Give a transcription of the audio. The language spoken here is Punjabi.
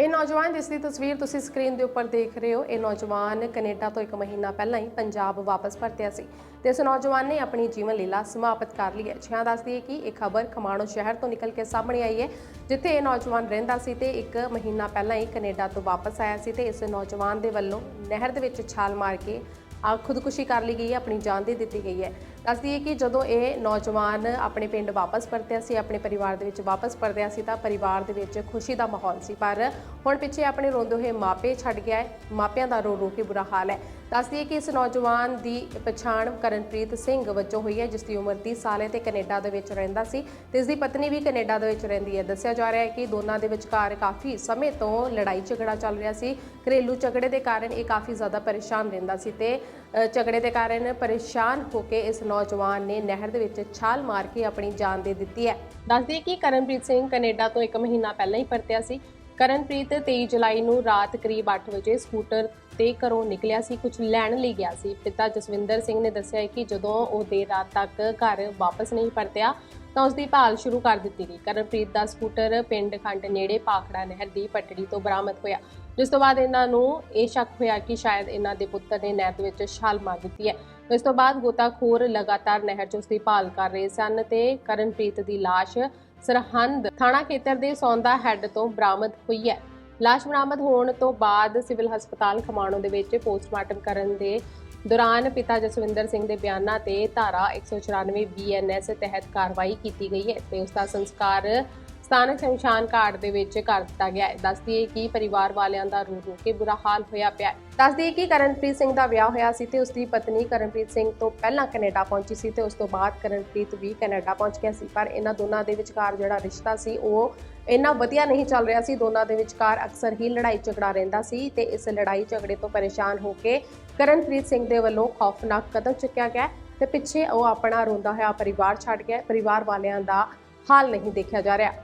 ਇਹ ਨੌਜਵਾਨ ਜਿਸ ਦੀ ਤਸਵੀਰ ਤੁਸੀਂ ਸਕਰੀਨ ਦੇ ਉੱਪਰ ਦੇਖ ਰਹੇ ਹੋ, ਇਹ ਨੌਜਵਾਨ ਕੈਨੇਡਾ ਤੋਂ ਇੱਕ ਮਹੀਨਾ ਪਹਿਲਾਂ ਹੀ ਪੰਜਾਬ ਵਾਪਸ ਪਰਤਿਆ ਸੀ ਤੇ ਇਸ ਨੌਜਵਾਨ ਨੇ ਆਪਣੀ ਜੀਵਨ ਲੀਲਾ ਸਮਾਪਤ ਕਰ ਲਈ ਹੈ। ਛਿਆਂ ਦੱਸਦੀ ਹੈ ਕਿ ਇਹ ਖਬਰ ਖਮਾਣੋ ਸ਼ਹਿਰ ਤੋਂ ਨਿਕਲ ਕੇ ਸਾਹਮਣੇ ਆਈ ਹੈ, ਜਿੱਥੇ ਇਹ ਨੌਜਵਾਨ ਰਹਿੰਦਾ ਸੀ ਤੇ ਇੱਕ ਮਹੀਨਾ ਪਹਿਲਾਂ ਹੀ ਕੈਨੇਡਾ ਤੋਂ ਵਾਪਸ ਆਇਆ ਸੀ ਤੇ ਇਸ ਨੌਜਵਾਨ ਦੇ ਵੱਲੋਂ ਨਹਿਰ ਦੇ ਵਿੱਚ ਛਾਲ ਮਾਰ ਕੇ ਆ ਖੁਦਕੁਸ਼ੀ ਕਰ ਲਈ ਗਈ ਹੈ, ਆਪਣੀ ਜਾਨ ਦੇ ਦਿੱਤੀ ਗਈ ਹੈ। ਦੱਸਦੀ ਹੈ ਕਿ ਜਦੋਂ ਇਹ ਨੌਜਵਾਨ ਆਪਣੇ ਪਿੰਡ ਵਾਪਸ ਪਰਤਿਆ ਸੀ, ਆਪਣੇ ਪਰਿਵਾਰ ਦੇ ਵਿੱਚ ਵਾਪਸ ਪਰਤਿਆ ਸੀ ਤਾਂ ਪਰਿਵਾਰ ਦੇ ਵਿੱਚ ਖੁਸ਼ੀ ਦਾ ਮਾਹੌਲ ਸੀ। ਪਰ ਹੁਣ ਪਿੱਛੇ ਆਪਣੇ ਰੋਂਦੇ ਹੋਏ ਮਾਪੇ ਛੱਡ ਗਿਆ ਹੈ। ਮਾਪਿਆਂ ਦਾ ਰੋ ਰੋ ਕੇ ਬੁਰਾ ਹਾਲ ਹੈ। ਦੱਸਦੀਏ ਕਿ ਇਸ ਨੌਜਵਾਨ ਦੀ ਪਛਾਣ ਕਰਨਪ੍ਰੀਤ ਸਿੰਘ ਵਜੋਂ ਹੋਈ ਹੈ, ਜਿਸ ਦੀ ਉਮਰ 30 ਸਾਲ ਹੈ ਤੇ ਕੈਨੇਡਾ ਦੇ ਵਿੱਚ ਰਹਿੰਦਾ ਸੀ ਤੇ ਇਸ ਦੀ ਪਤਨੀ ਵੀ ਕੈਨੇਡਾ ਦੇ ਵਿੱਚ ਰਹਿੰਦੀ ਹੈ। ਦੱਸਿਆ ਜਾ ਰਿਹਾ ਹੈ ਕਿ ਦੋਨਾਂ ਦੇ ਵਿਚਕਾਰ ਕਾਫੀ ਸਮੇਂ ਤੋਂ ਲੜਾਈ ਝਗੜਾ ਚੱਲ ਰਿਹਾ ਸੀ। ਘਰੇਲੂ ਝਗੜੇ ਦੇ ਕਾਰਨ ਇਹ ਕਾਫੀ ਜ਼ਿਆਦਾ ਪਰੇਸ਼ਾਨ ਰਹਿੰਦਾ ਸੀ ਤੇ ਝਗੜੇ ਦੇ ਕਾਰਨ ਪਰੇਸ਼ਾਨ ਹੋ ਕੇ ਇਸ ਨੌਜਵਾਨ ਨੇ ਨਹਿਰ ਦੇ ਵਿੱਚ ਛਾਲ ਮਾਰ ਕੇ ਆਪਣੀ ਜਾਨ ਦੇ ਦਿੱਤੀ ਹੈ। ਦੱਸਦੀ ਕਿ ਕਰਨਪ੍ਰੀਤ ਸਿੰਘ ਕੈਨੇਡਾ ਤੋਂ ਇੱਕ ਮਹੀਨਾ ਪਹਿਲਾਂ ਹੀ ਪਰਤਿਆ ਸੀ। ਕਰਨਪ੍ਰੀਤ 23 ਜੁਲਾਈ ਨੂੰ ਰਾਤ ਕਰੀਬ 8 ਵਜੇ ਸਕੂਟਰ ਤੇ ਘਰੋਂ ਨਿਕਲਿਆ ਸੀ ਕੁਝ ਲੈਣ ਲਈ ਗਿਆ ਸੀ। ਪਿਤਾ ਜਸਵਿੰਦਰ ਸਿੰਘ ਨੇ ਦੱਸਿਆ ਕਿ ਜਦੋਂ ਉਹ ਦੇਰ ਰਾਤ ਤੱਕ ਘਰ ਵਾਪਸ ਨਹੀਂ ਪਰਤਿਆ, ਤਾਂ ਉਸ ਦੀ ਭਾਲ ਸ਼ੁਰੂ ਕਰ ਦਿੱਤੀ ਗਈ। ਕਰਨਪ੍ਰੀਤ ਦਾ ਸਕੂਟਰ ਪਿੰਡ ਖੰਡ ਨੇੜੇ ਪਾਖੜਾ ਨਹਿਰ ਦੀ ਪਟੜੀ ਤੋਂ ਬਰਾਮਦ ਹੋਇਆ। ਜਿਸ ਤੋਂ ਬਾਅਦ ਇਹਨਾਂ ਨੂੰ ਇਹ ਸ਼ੱਕ ਹੋਇਆ ਕਿ ਸ਼ਾਇਦ ਇਹਨਾਂ ਦੇ ਪੁੱਤਰ ਨੇ ਨਹਿਰ ਵਿੱਚ ਛਾਲ ਮਾਰ ਦਿੱਤੀ ਹੈ। ਇਸ ਤੋਂ ਬਾਅਦ ਗੋਤਾਖੋਰ ਲਗਾਤਾਰ ਨਹਿਰ 'ਚ ਉਸ ਦੀ ਭਾਲ ਕਰ ਰਹੇ ਸਨ ਤੇ ਕਰਨਪ੍ਰੀਤ ਦੀ ਲਾਸ਼ ਸਰਹੰਦ ਥਾਣਾ ਖੇਤਰ ਦੇ ਸੌਂਦਾ ਹੈੱਡ ਤੋਂ ਬਰਾਮਦ ਹੋਈ ਹੈ। ਲਾਸ਼ ਬਰਾਮਦ ਹੋਣ ਤੋਂ ਬਾਅਦ ਸਿਵਲ ਹਸਪਤਾਲ ਖਮਾਣੋ ਦੇ ਵਿੱਚ ਪੋਸਟਮਾਰਟਮ ਕਰਨ ਦੇ ਦੌਰਾਨ ਪਿਤਾ ਜਸਵਿੰਦਰ ਸਿੰਘ ਦੇ ਬਿਆਨਾਂ ਤੇ ਧਾਰਾ 194 ਬੀਐਨਐਸ ਤਹਿਤ ਕਾਰਵਾਈ ਕੀਤੀ ਗਈ ਹੈ ਤੇ ਉਸ ਦਾ ਸੰਸਕਾਰ ਸਥਾਨਕ ਸ਼ਮਸ਼ਾਨ ਘਾਟ ਦੇ ਵਿੱਚ ਕਰ ਦਿੱਤਾ ਗਿਆ ਹੈ। ਦੱਸਦੀ ਕਿ ਪਰਿਵਾਰ ਵਾਲਿਆਂ ਦਾ ਰੋ ਰੋ ਕੇ ਬੁਰਾ ਹਾਲ ਹੋਇਆ ਪਿਆ ਦੱਸਦੀਏ ਕਿ ਕਰਨਪ੍ਰੀਤ ਸਿੰਘ ਦਾ ਵਿਆਹ ਹੋਇਆ ਸੀ ਤੇ ਉਸ ਦੀ ਪਤਨੀ ਕਰਨਪ੍ਰੀਤ ਸਿੰਘ ਤੋਂ ਪਹਿਲਾਂ ਕੈਨੇਡਾ ਪਹੁੰਚੀ ਸੀ ਤੇ ਉਸ ਤੋਂ ਬਾਅਦ ਕਰਨਪ੍ਰੀਤ ਵੀ ਕੈਨੇਡਾ ਪਹੁੰਚ ਗਿਆ ਸੀ। ਪਰ ਇਹਨਾਂ ਦੋਨਾਂ ਦੇ ਵਿਚਕਾਰ ਜਿਹੜਾ ਰਿਸ਼ਤਾ ਸੀ, ਉਹ ਇੰਨਾ ਵਧੀਆ ਨਹੀਂ ਚੱਲ ਰਿਹਾ ਸੀ। ਦੋਨਾਂ ਦੇ ਵਿਚਕਾਰ ਅਕਸਰ ਹੀ ਲੜਾਈ ਝਗੜਾ ਰਹਿੰਦਾ ਸੀ ਤੇ ਇਸ ਲੜਾਈ ਝਗੜੇ ਤੋਂ ਪਰੇਸ਼ਾਨ ਹੋ ਕੇ ਕਰਨਪ੍ਰੀਤ ਸਿੰਘ ਦੇ ਵੱਲੋਂ ਖੌਫਨਾਕ ਕਦਮ ਚੁੱਕਿਆ ਗਿਆ ਤੇ ਪਿੱਛੇ ਉਹ ਆਪਣਾ ਰੋਂਦਾ ਹੋਇਆ ਪਰਿਵਾਰ ਛੱਡ ਗਿਆ। ਪਰਿਵਾਰ ਵਾਲਿਆਂ ਦਾ ਹਾਲ ਨਹੀਂ ਦੇਖਿਆ ਜਾ ਰਿਹਾ।